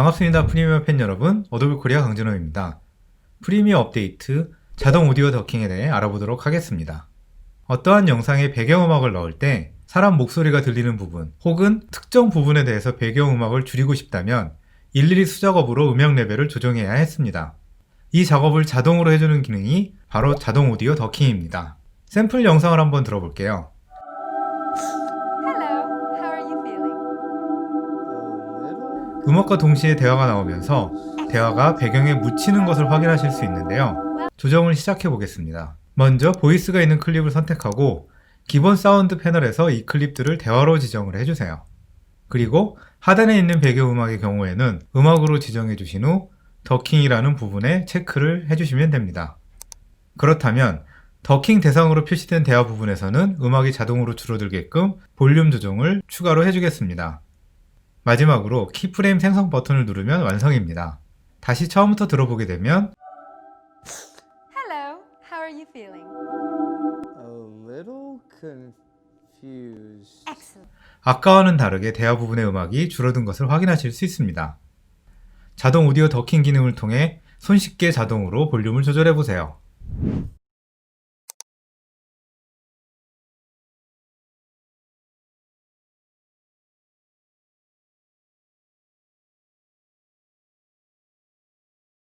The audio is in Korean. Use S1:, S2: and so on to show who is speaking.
S1: 반갑습니다. 프리미어 팬 여러분, 어도비 코리아 강준호입니다. 프리미어 업데이트 자동 오디오 더킹에 대해 알아보도록 하겠습니다. 어떠한 영상에 배경음악을 넣을 때 사람 목소리가 들리는 부분 혹은 특정 부분에 대해서 배경음악을 줄이고 싶다면 일일이 수작업으로 음영 레벨을 조정해야 했습니다. 이 작업을 자동으로 해주는 기능이 바로 자동 오디오 더킹입니다. 샘플 영상을 한번 들어볼게요. 음악과 동시에 대화가 나오면서 대화가 배경에 묻히는 것을 확인하실 수 있는데요. 조정을 시작해 보겠습니다. 먼저 보이스가 있는 클립을 선택하고 기본 사운드 패널에서 이 클립들을 대화로 지정을 해주세요. 그리고 하단에 있는 배경음악의 경우에는 음악으로 지정해 주신 후 더킹이라는 부분에 체크를 해주시면 됩니다. 그렇다면 더킹 대상으로 표시된 대화 부분에서는 음악이 자동으로 줄어들게끔 볼륨 조정을 추가로 해주겠습니다. 마지막으로 키프레임 생성 버튼을 누르면 완성입니다. 다시 처음부터 들어보게 되면
S2: Hello, how are you feeling?
S3: A little confused.
S2: Excellent.
S1: 아까와는 다르게 대화 부분의 음악이 줄어든 것을 확인하실 수 있습니다. 자동 오디오 더킹 기능을 통해 손쉽게 자동으로 볼륨을 조절해 보세요.